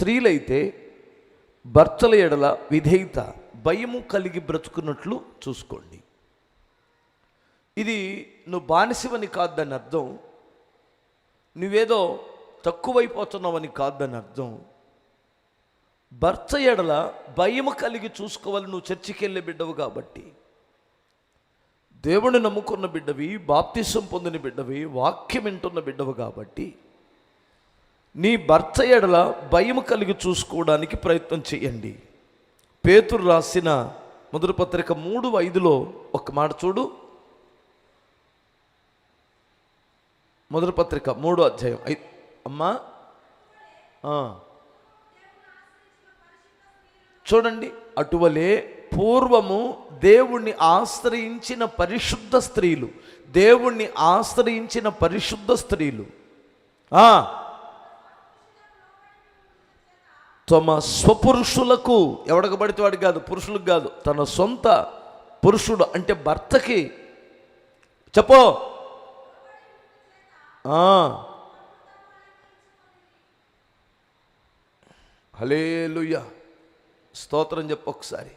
స్త్రీలైతే భర్తల ఎడల విధేయత భయము కలిగి బ్రతుకున్నట్లు చూసుకోండి. ఇది నువ్వు బానిసవని కాదు అర్థం నువ్వేదో తక్కువైపోతున్నావని కాదు అర్థం. భర్త ఎడల భయము కలిగి చూసుకోవాలి నువ్వు చర్చికి వెళ్ళే బిడ్డవు కాబట్టి. దేవుని నమ్ముకున్న బిడ్డవి బాప్తిసం పొందిన బిడ్డవి వాక్యం వింటున్న బిడ్డవు కాబట్టి. నీ భర్త ఎడల భయం కలిగి చూసుకోవడానికి ప్రయత్నం చేయండి. పేతురు రాసిన మొదటి పత్రిక మూడు ఐదులో ఒక మాట చూడు. మొదటి పత్రిక మూడో అధ్యాయం ఐ అమ్మా చూడండి అటువలే పూర్వము దేవుణ్ణి ఆశ్రయించిన పరిశుద్ధ స్త్రీలు దేవుణ్ణి ఆశ్రయించిన పరిశుద్ధ స్త్రీలు ఆ తమ స్వపురుషులకు ఎవడకు పడితే వాడికి కాదు పురుషులకు కాదు తన సొంత పురుషుడు అంటే భర్తకి. చెప్పో. హలేలుయ్య స్తోత్రం చెప్పు ఒకసారి.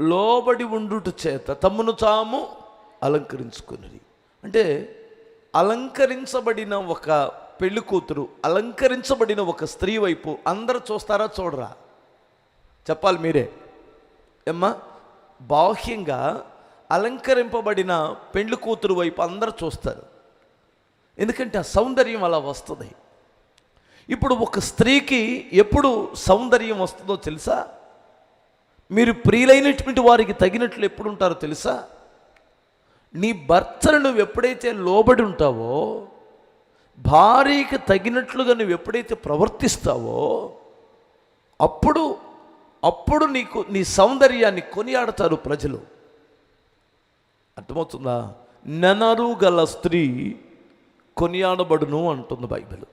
లోబడి ఉండుట చేత తమ్మును తాము అలంకరించుకున్నది అంటే అలంకరించబడిన ఒక పెళ్ళి కూతురు అలంకరించబడిన ఒక స్త్రీ వైపు అందరు చూస్తారా చూడరా? చెప్పాలి మీరే. ఏమ్మా? బాహ్యంగా అలంకరింపబడిన పెళ్ళి కూతురు వైపు అందరు చూస్తారు. ఎందుకంటే ఆ సౌందర్యం అలా వస్తుంది. ఇప్పుడు ఒక స్త్రీకి ఎప్పుడు సౌందర్యం వస్తుందో తెలుసా? మీరు ప్రియులైనటువంటి వారికి తగినట్లు ఎప్పుడు ఉంటారో తెలుసా? నీ భర్తను నువ్వు ఎప్పుడైతే లోబడి ఉంటావో భార్యకి తగినట్లుగా నువ్వు ఎప్పుడైతే ప్రవర్తిస్తావో అప్పుడు అప్పుడు నీకు నీ సౌందర్యాన్ని కొనియాడతారు ప్రజలు. అర్థమవుతుందా? నెనరు గల స్త్రీ కొనియాడబడును అంటుంది బైబిల్.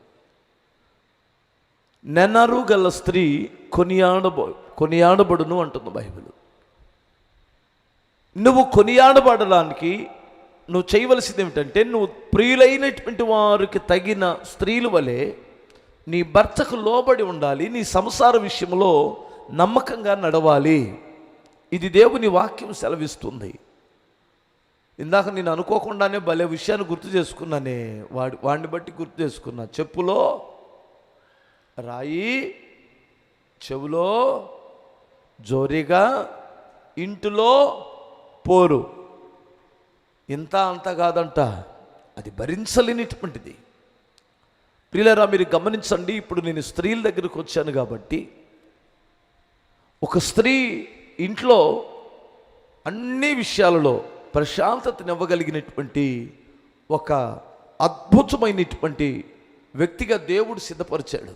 నెనరు గల స్త్రీ కొనియాడబ కొనియాడబడును అంటుంది బైబిల్. నువ్వు కొనియాడబడడానికి నువ్వు చేయవలసింది ఏమిటంటే నువ్వు ప్రియులైనటువంటి వారికి తగిన స్త్రీలు వలె నీ భర్తకు లోబడి ఉండాలి నీ సంసార విషయంలో నమ్మకంగా నడవాలి. ఇది దేవుని వాక్యం సెలవిస్తుంది. ఇందాక నేను అనుకోకుండానే భలే విషయాన్ని గుర్తు చేసుకున్నానే వాడి వాడిని బట్టి గుర్తు చేసుకున్నా. చెప్పులో రాయి చెవులో జోరిగా ఇంటిలో పోరు. ఇంత అంత కాదంట. అది భరించలేనిటువంటిది. ప్రియులరా మీరు గమనించండి ఇప్పుడు నేను స్త్రీల దగ్గరకు వచ్చాను కాబట్టి ఒక స్త్రీ ఇంట్లో అన్ని విషయాలలో ప్రశాంతతనివ్వగలిగినటువంటి ఒక అద్భుతమైనటువంటి వ్యక్తిగా దేవుడు సిద్ధపరిచాడు.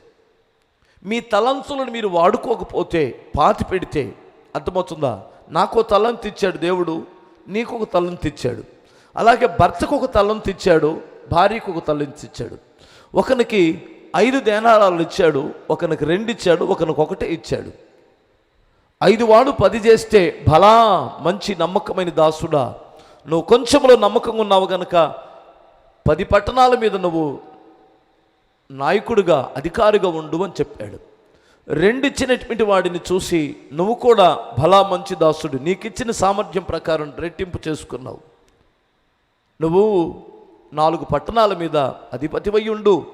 మీ తలంతులను మీరు వాడుకోకపోతే పాతి పెడితే అర్థమవుతుందా? నాకు తలంతిచ్చాడు దేవుడు నీకు ఒక తలంతు అలాగే భర్తకు ఒక తలంతు ఇచ్చాడు భార్యకు ఒక తలంతు ఇచ్చాడు ఒకనికి ఐదు దేనారాలు ఇచ్చాడు ఒకనికి రెండు ఇచ్చాడు ఒకనికి ఒకటే ఇచ్చాడు. ఐదు వాడు పది చేస్తే భలా మంచి నమ్మకమైన దాసుడా నువ్వు కొంచెంలో నమ్మకంగా ఉన్నావు గనక పది పట్టణాల మీద నువ్వు నాయకుడిగా అధికారిగా ఉండు అని చెప్పాడు. రెండిచ్చినటువంటి వాడిని చూసి నువ్వు కూడా భలా మంచి దాసుడు నీకిచ్చిన సామర్థ్యం ప్రకారం రెట్టింపు చేసుకున్నావు. నువ్వు నాలుగు పట్టణాల మీద అధిపతివై ఉండు.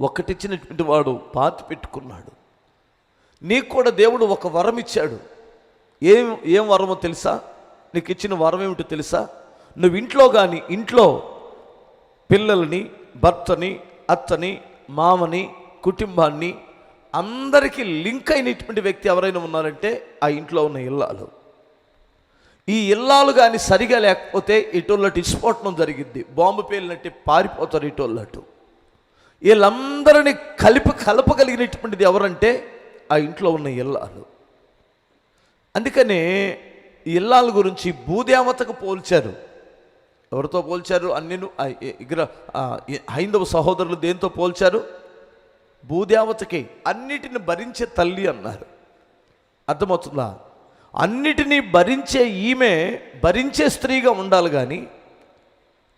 ఒకటిచ్చినటువంటి వాడు పాతి పెట్టుకున్నాడు. నీకు కూడా దేవుడు ఒక వరం ఇచ్చాడు ఏం ఏం వరమో తెలుసా? నీకు ఇచ్చిన వరం ఏమిటో తెలుసా? నువ్వు ఇంట్లో కానీ ఇంట్లో పిల్లల్ని భర్తని అత్తని మామని కుటుంబాన్ని అందరికీ లింక్ అయినటువంటి వ్యక్తి ఎవరైనా ఉన్నారంటే ఆ ఇంట్లో ఉన్న ఇల్లాలు. ఈ ఇల్లాలు కానీ సరిగా లేకపోతే ఇటోళ్ళటి విస్ఫోటనం జరిగింది బాంబు పేలినట్టు పారిపోతారు ఇటోళ్ళటు. వీళ్ళందరినీ కలిపి కలపగలిగినటువంటిది ఎవరంటే ఆ ఇంట్లో ఉన్న ఇల్లాలు. అందుకనే ఈ ఇల్లాల గురించి భూదేవతకు పోల్చారు. ఎవరితో పోల్చారు? అన్ని ఇగ్ర హైందవ సహోదరులు దేంతో పోల్చారు? భూదేవతకి అన్నిటిని భరించే తల్లి అన్నారు. అర్థమవుతుందా? అన్నిటినీ భరించే ఈమె భరించే స్త్రీగా ఉండాలి కానీ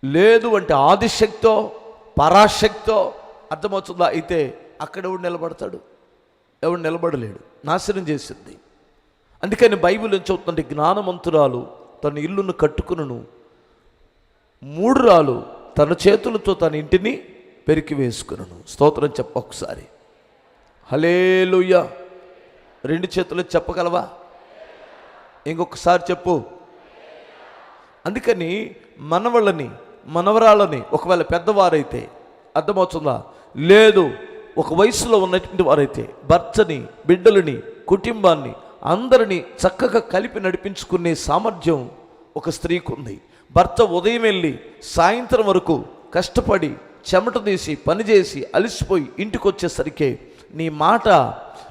లేదు అంటే ఆదిశక్తో పరాశక్తో అర్థమవుతుందా? అయితే అక్కడ ఎవడు నిలబడతాడు? ఎవడు నిలబడలేడు. నాశనం చేసింది. అందుకని బైబిల్ ఏం చెబుతుందంటే జ్ఞానమంతురాలు తన ఇల్లును కట్టుకును మూడు రాలు తన చేతులతో తన ఇంటిని పెరికి వేసుకును స్తోత్రం చెప్ప ఒకసారి. హలేలుయ్య రెండు చేతులు చెప్పగలవా? ఇంకొకసారి చెప్పు. అందుకని మనవళ్ళని మనవరాళ్ళని ఒకవేళ పెద్దవారైతే అర్థమవుతుందా? లేదు ఒక వయసులో ఉన్నటువంటి వారైతే భర్తని బిడ్డలని కుటుంబాన్ని అందరినీ చక్కగా కలిపి నడిపించుకునే సామర్థ్యం ఒక స్త్రీకి ఉంది. భర్త ఉదయం వెళ్ళి సాయంత్రం వరకు కష్టపడి చెమట తీసి పనిచేసి అలసిపోయి ఇంటికి వచ్చేసరికి నీ మాట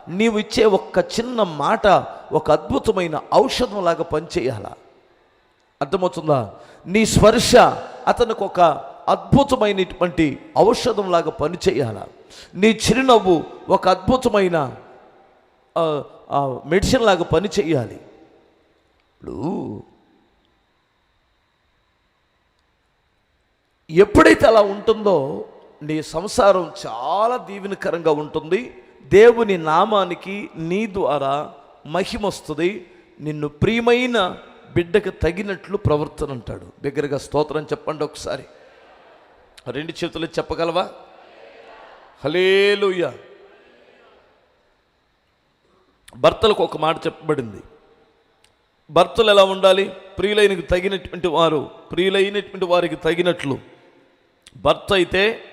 నీవు ఇచ్చే ఒక్క చిన్న మాట ఒక అద్భుతమైన ఔషధంలాగా పనిచేయాల. అర్థమవుతుందా? నీ స్పర్శ అతనికి ఒక అద్భుతమైనటువంటి ఔషధంలాగా పనిచేయాల. నీ చిరునవ్వు ఒక అద్భుతమైన మెడిసిన్ లాగా పని చేయాలి ఇప్పుడు ఎప్పుడైతే అలా ఉంటుందో నీ సంసారం చాలా దీవెనకరంగా ఉంటుంది. దేవుని నామానికి నీ ద్వారా మహిమ వస్తుంది నిన్ను ప్రియమైన బిడ్డకు తగినట్లు ప్రవర్తన అంటాడు. దగ్గరగా స్తోత్రం చెప్పండి ఒకసారి. రెండు చేతులు చెప్పగలవా? హలేలుయ భర్తలకు ఒక మాట చెప్పబడింది. భర్తలు ఎలా ఉండాలి? ప్రియులైనకి తగినటువంటి వారు ప్రియులైనటువంటి వారికి తగినట్లు. భర్త అయితే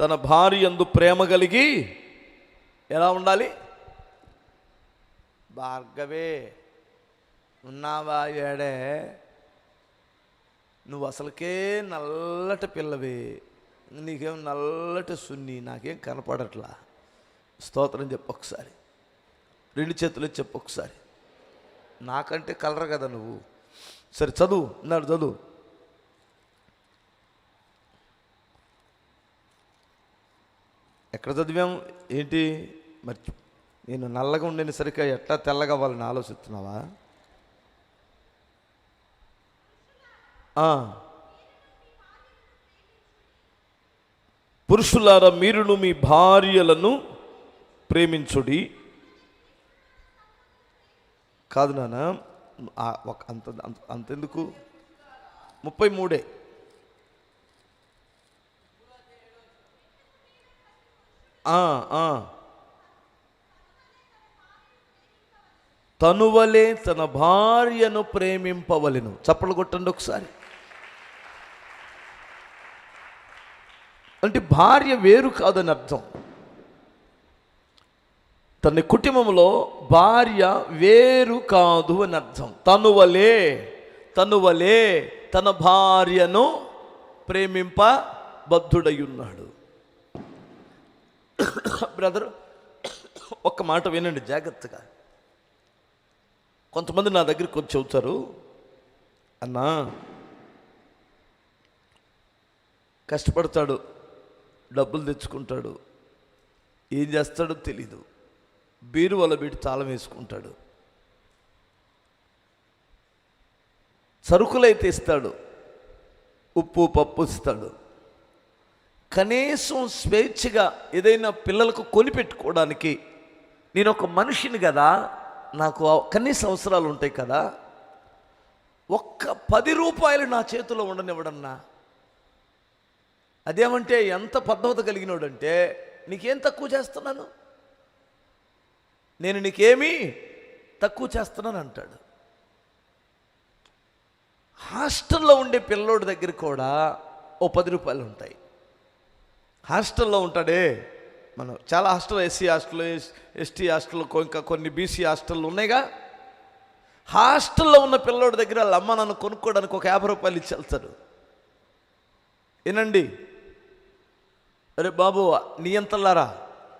తన భార్య ఎందు ప్రేమ కలిగి ఎలా ఉండాలి? భార్గవే ఉన్నావా ఏడే నువ్వు అసలుకే నల్లటి పిల్లవి నీకేం నల్లటి సున్ని నాకేం కనపడట్లా. స్తోత్రం చెప్పు ఒకసారి. రెండు చేతులు చెప్పు ఒకసారి. నాకంటే కలర్ కదా నువ్వు. సరే చదువు నాడు చదువు. ఎక్కడ చదివాం? ఏంటి? మర్చిపో నేను నల్లగా ఉండిన సరిగ్గా ఎట్లా తెల్లగా వాళ్ళని ఆలోచిస్తున్నావా? పురుషులారా మీరును మీ భార్యలను ప్రేమించుడి. కాదు నాన్న ఒక అంత అంత అంతెందుకు? ముప్పై మూడే. ఆ, తనువలే తన భార్యను ప్రేమింపవలెను. చప్పలు కొట్టండి ఒకసారి. అంటే భార్య వేరు కాదని అర్థం. తన కుటుంబంలో భార్య వేరు కాదు అని అర్థం. తనువలే తనువలే తన భార్యను ప్రేమింప బద్ధుడై ఉన్నాడు బ్రదర్ ఒక్క మాట వినండి జాగ్రత్తగా. కొంతమంది నా దగ్గరికి వచ్చి చెబుతారు అన్నా కష్టపడతాడు డబ్బులు తెచ్చుకుంటాడు ఏం చేస్తాడో తెలీదు బీరు వల్ల పెట్టి తాళం వేసుకుంటాడు. సరుకులైతే ఇస్తాడు ఉప్పు పప్పు ఇస్తాడు. కనీసం స్వేచ్ఛగా ఏదైనా పిల్లలకు కొనిపెట్టుకోవడానికి నేను ఒక మనిషిని కదా నాకు ఆ- కనీస అవసరాలు ఉంటాయి కదా ఒక్క పది రూపాయలు నా చేతిలో ఉండనివ్వడన్నా అదేమంటే ఎంత పద్ధవత కలిగినోడంటే నీకేం తక్కువ చేస్తున్నాను? నేను నీకేమీ తక్కువ చేస్తున్నాను అంటాడు. హాస్టల్లో ఉండే పిల్లోడి దగ్గర కూడా ఓ పది రూపాయలు ఉంటాయి. హాస్టల్లో ఉంటాడే మనం చాలా hostel SC hostel ST hostel ఇంకా కొన్ని బీసీ హాస్టళ్ళు ఉన్నాయిగా. హాస్టల్లో ఉన్న పిల్లోడి దగ్గర వాళ్ళ అమ్మ నన్ను కొనుక్కోవడానికి ఒక యాభై రూపాయలు ఇచ్చి వెళ్తారు వినండి. అరే బాబు నీ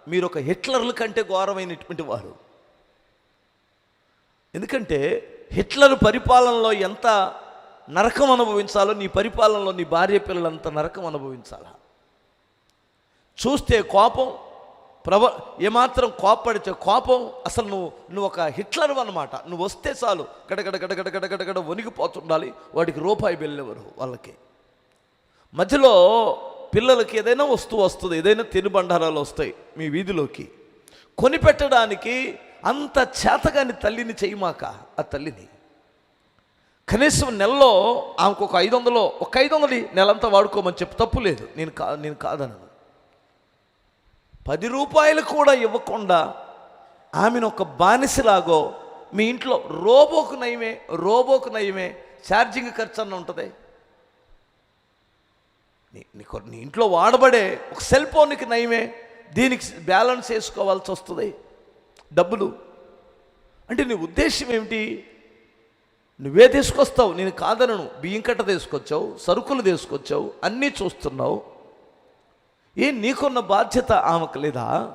మీరు ఒక హిట్లర్ల కంటే ఘోరమైనటువంటి వారు. ఎందుకంటే హిట్లర్ పరిపాలనలో ఎంత నరకం అనుభవించాలో నీ పరిపాలనలో నీ భార్య పిల్లలంత నరకం అనుభవించాలా? చూస్తే కోపం ప్రవ ఏమాత్రం కోపడితే కోపం అసలు నువ్వు నువ్వు ఒక హిట్లర్ అనమాట నువ్వు వస్తే చాలు. గడగడ గడగడ గడగడ గడ వణిగిపోతుండాలి వాడికి రూపాయి వెళ్ళేవారు వాళ్ళకి. మధ్యలో పిల్లలకి ఏదైనా వస్తువు వస్తుంది. ఏదైనా తినుబండారాలు వస్తాయి మీ వీధిలోకి. కొనిపెట్టడానికి అంత చేతగాని తల్లిని చేయమాక ఆ తల్లిని. కనీసం నెలలో ఆమెకు ఒక ఐదు వందలు ఒక ఐదు వందలు నెలంతా వాడుకోమని చెప్పి తప్పు లేదు. నేను కా నేను కాదన్నాను పది రూపాయలు కూడా ఇవ్వకుండా ఆమెను ఒక బానిసలాగో మీ ఇంట్లో రోబోకు నయమే రోబోకు నయమే ఛార్జింగ్ ఖర్చు అన్న ఉంటుంది. నీ- నీకు నీ ఇంట్లో వాడబడే ఒక సెల్ ఫోన్కి నయమే దీనికి బ్యాలెన్స్ వేసుకోవాల్సి వస్తుంది. డబ్బులు. అంటే నీ ఉద్దేశం ఏమిటి? నువ్వే తీసుకొస్తావు నేను కాదనను. బియ్యం కట్ట తీసుకొచ్చావు సరుకులు తీసుకొచ్చావు అన్నీ చూస్తున్నావు. ఏ నీకున్న బాధ్యత ఆమెకు లేదా?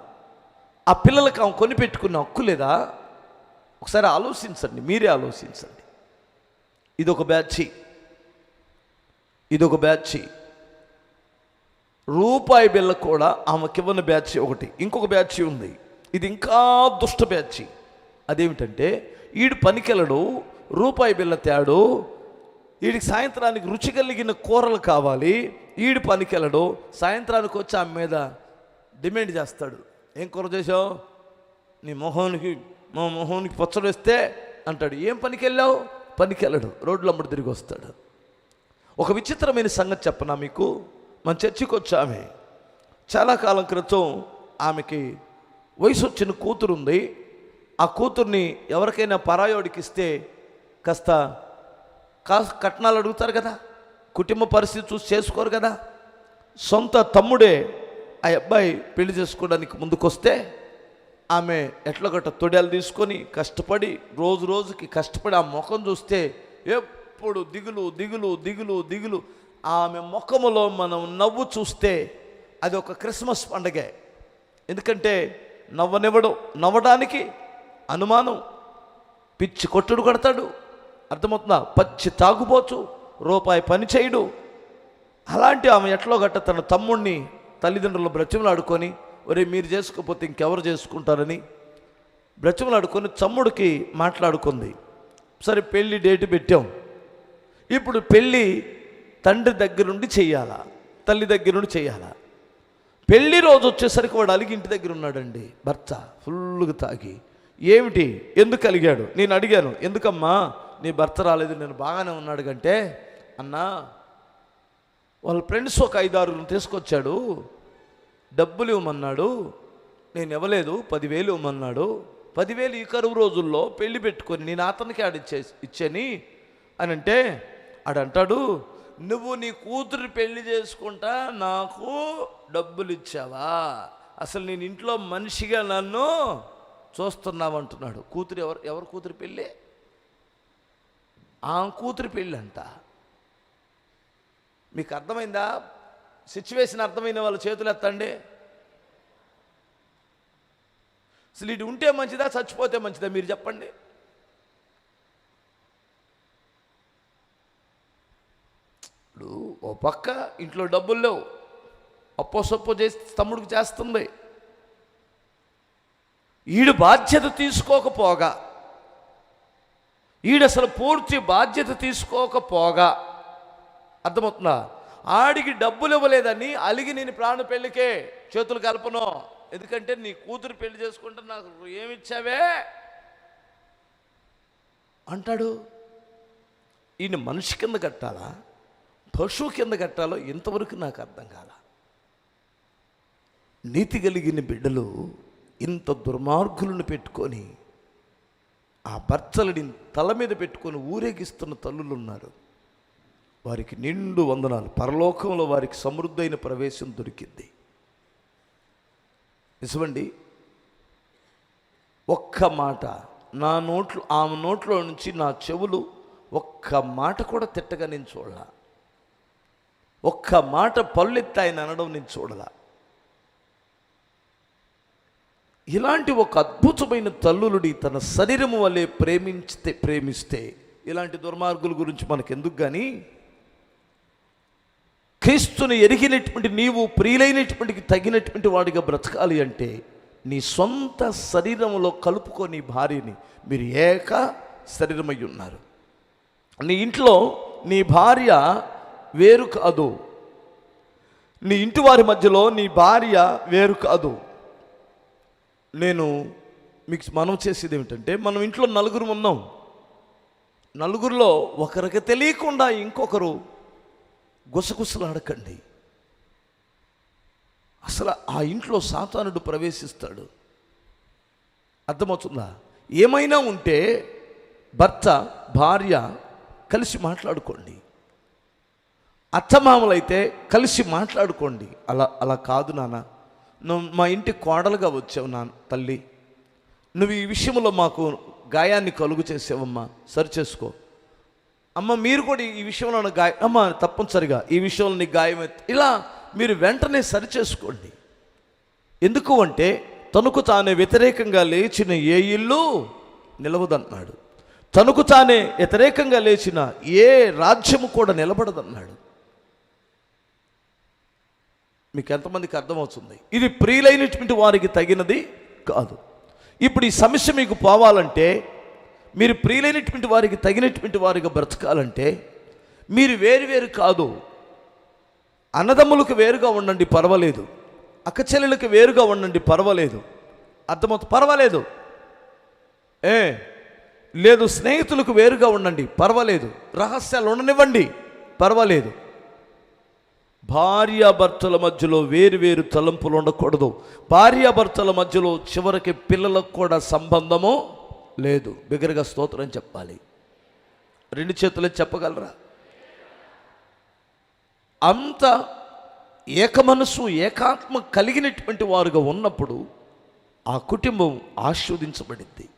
ఆ పిల్లలకు ఆమె కొనిపెట్టుకున్న హక్కు లేదా? ఒకసారి ఆలోచించండి మీరే ఆలోచించండి. ఇదొక బ్యాచి. ఇదొక బ్యాచి. రూపాయి బిల్ల కూడా ఆమెకివ్వని బ్యాచ్ ఒకటి. ఇంకొక బ్యాచ్ ఉంది. ఇది ఇంకా దుష్ట బ్యాచ్. అదేమిటంటే ఈడు పనికెళ్ళడు రూపాయి బిల్ల తేడు వీడికి సాయంత్రానికి రుచి కలిగిన కూరలు కావాలి ఈడు పనికెళ్ళడు సాయంత్రానికి వచ్చి ఆమె మీద డిమాండ్ చేస్తాడు. ఏం కూర చేసావు నీ మొహానికి మా మొహానికి పచ్చడి వేస్తే అంటాడు. ఏం పనికి వెళ్ళావు పనికి వెళ్ళడు రోడ్లు అమ్మడి తిరిగి వస్తాడు. ఒక విచిత్రమైన సంగతి చెప్పనా మీకు? మన చర్చికి వచ్చి ఆమె చాలా కాలం క్రితం ఆమెకి వయసు వచ్చిన కూతురు ఉంది ఆ కూతుర్ని ఎవరికైనా పరాయోడికిస్తే కాస్త కాస్త కట్నాలు అడుగుతారు కదా? కుటుంబ పరిస్థితి చూసి చేసుకోరు కదా? సొంత తమ్ముడే ఆ అబ్బాయి పెళ్ళి చేసుకోవడానికి ముందుకొస్తే ఆమె ఎట్లగట్ట తొడలు తీసుకొని కష్టపడి రోజు రోజుకి కష్టపడి ఆ ముఖం చూస్తే ఎప్పుడు దిగులు దిగులు దిగులు దిగులు. ఆమె ముఖములో మనం నవ్వు చూస్తే అది ఒక క్రిస్మస్ పండగే. ఎందుకంటే నవ్వనివ్వడం నవ్వడానికి అనుమానం. పిచ్చి కొట్టుడు కొడతాడు అర్థమవుతుందా? పచ్చి తాగుబోచు రూపాయి పని చేయడు. అలాంటి ఆమె ఎట్లో గట్ట తన తమ్ముణ్ణి తల్లిదండ్రులు బ్రతిమలాడుకొని ఒరే మీరు చేసుకోకపోతే ఇంకెవరు చేసుకుంటారని బ్రతిమలాడుకొని తమ్ముడికి మాట్లాడుకుంది. సరే పెళ్ళి డేట్ పెట్టాం. ఇప్పుడు పెళ్ళి తండ్రి దగ్గరుండి చెయ్యాలా తల్లి దగ్గరుండి చేయాలా? పెళ్ళి రోజు వచ్చేసరికి వాడు అలిగి ఇంటి దగ్గర ఉన్నాడండి భర్త. ఫుల్గా తాగి. ఏమిటి? ఎందుకు అలిగాడు? నేను అడిగాను. ఎందుకమ్మా? నీ భర్త రాలేదు నేను బాగానే ఉన్నాడు కంటే అన్నా వాళ్ళ ఫ్రెండ్స్ ఒక ఐదారు తీసుకొచ్చాడు డబ్బులు ఇవ్వమన్నాడు నేను ఇవ్వలేదు పదివేలు ఇవ్వమన్నాడు పదివేలు ఈ కరువు రోజుల్లో పెళ్ళి పెట్టుకొని నేను అతనికి ఆడిచ్చే ఇచ్చని అని అంటే ఆడంటాడు నువ్వు నీ కూతురు పెళ్ళి చేసుకుంటా నాకు డబ్బులు ఇచ్చావా? అసలు నేను ఇంట్లో మనిషిగా నన్ను చూస్తున్నావు అంటున్నాడు. కూతురు ఎవరు ఎవరు కూతురు పెళ్ళి? ఆ కూతురు పెళ్ళంట మీకు అర్థమైందా? సిచ్యువేషన్ అర్థమైన వాళ్ళ చేతులు ఎత్తండి. అసలు ఇటు ఉంటే మంచిదా చచ్చిపోతే మంచిదా? మీరు చెప్పండి. ఇప్పుడు ఓ పక్క ఇంట్లో డబ్బులు లేవు. అప్పో సొప్పో చేసి తమ్ముడికి చేస్తుంది. ఈడు బాధ్యత తీసుకోకపోగా. ఈడు అసలు పూర్తి బాధ్యత తీసుకోకపోగా. అర్థమవుతుందా? ఆడికి డబ్బులు ఇవ్వలేదని అలిగి నేను ప్రాణ పెళ్ళికే చేతులు కలపను. ఎందుకంటే నీ కూతురు పెళ్ళి చేసుకుంటే నాకు ఏమిచ్చావే? అంటాడు ఈయన మనిషి కింద కట్టాలా? పశువు కింద కట్టాలో ఇంతవరకు నాకు అర్థం కాల? నీతి కలిగిన బిడ్డలు ఇంత దుర్మార్గులను పెట్టుకొని ఆ భర్తలని తల మీద పెట్టుకొని ఊరేగిస్తున్న తల్లులు ఉన్నారు. వారికి నిండు వందనాలు. పరలోకంలో వారికి సమృద్ధైన ప్రవేశం దొరికింది. నిజమండి? ఒక్క మాట. నా నోట్లు ఆమె నోట్లో నుంచి నా చెవులు ఒక్క మాట కూడా తిట్టగా నేను చూడలా. ఒక్క మాట పళ్ళెత్తి ఆయన అనడం నేను చూడలా. ఇలాంటి ఒక అద్భుతమైన తల్లులుడి తన శరీరము వల్లే ప్రేమించితే ప్రేమిస్తే ఇలాంటి దుర్మార్గుల గురించి మనకెందుకు కానీ క్రీస్తుని ఎరిగినటువంటి నీవు ప్రియులైనటువంటికి తగినటువంటి వాడిగా బ్రతకాలి అంటే నీ సొంత శరీరంలో కలుపుకొని భార్యని మీరు ఏక శరీరమై ఉన్నారు. నీ ఇంట్లో నీ భార్య వేరు కాదు. నీ ఇంటి వారి మధ్యలో నీ భార్య వేరు కాదు. నేను మీకు మనం చేసేది ఏమిటంటే మనం ఇంట్లో నలుగురు ఉన్నాం. నలుగురిలో ఒకరికి తెలియకుండా ఇంకొకరు గుసగుసలాడకండి. అసలు ఆ ఇంట్లో సాతానుడు ప్రవేశిస్తాడు. అర్థమవుతుందా? ఏమైనా ఉంటే భర్త భార్య కలిసి మాట్లాడుకోండి. అత్తమామలైతే కలిసి మాట్లాడుకోండి. అలా అలా కాదు నాన్న. నువ్వు మా ఇంటి కోడలుగా వచ్చావు నా తల్లి. నువ్వు ఈ విషయంలో మాకు గాయాన్ని కలుగు చేసావమ్మా సరి చేసుకో. అమ్మ మీరు కూడా ఈ విషయంలో గాయం గాయ అమ్మ తప్పనిసరిగా ఈ విషయంలో నీకు గాయం అయితే ఇలా మీరు వెంటనే సరి చేసుకోండి. ఎందుకు అంటే తనకు తానే వ్యతిరేకంగా లేచిన ఏ ఇల్లు నిలవదన్నాడు. తనకు తానే వ్యతిరేకంగా లేచిన ఏ రాజ్యము కూడా నిలబడదన్నాడు. మీకు ఎంతమందికి అర్థమవుతుంది? ఇది ప్రియులైనటువంటి వారికి తగినది కాదు. ఇప్పుడు ఈ సమస్య మీకు పోవాలంటే మీరు ప్రియులైనటువంటి వారికి తగినటువంటి వారిగా బ్రతకాలంటే మీరు వేరు వేరు కాదు. అన్నదమ్ములకు వేరుగా ఉండండి పర్వాలేదు. అక్కచెల్లెలకు వేరుగా ఉండండి పర్వాలేదు. అర్థమవుతుంది పర్వాలేదు. ఏ? లేదు స్నేహితులకు వేరుగా ఉండండి పర్వాలేదు. రహస్యాలు ఉండనివ్వండి పర్వాలేదు. భార్యాభర్తల మధ్యలో వేరు వేరు తలంపులు ఉండకూడదు. భార్యాభర్తల మధ్యలో చివరికి పిల్లలకు కూడా సంబంధము లేదు. బిగ్గరగా స్తోత్రం చెప్పాలి. రెండు చేతులు చెప్పగలరా? అంత ఏకమనసు ఏకాత్మ కలిగినటువంటి వారుగా ఉన్నప్పుడు ఆ కుటుంబం ఆస్వాదించబడింది.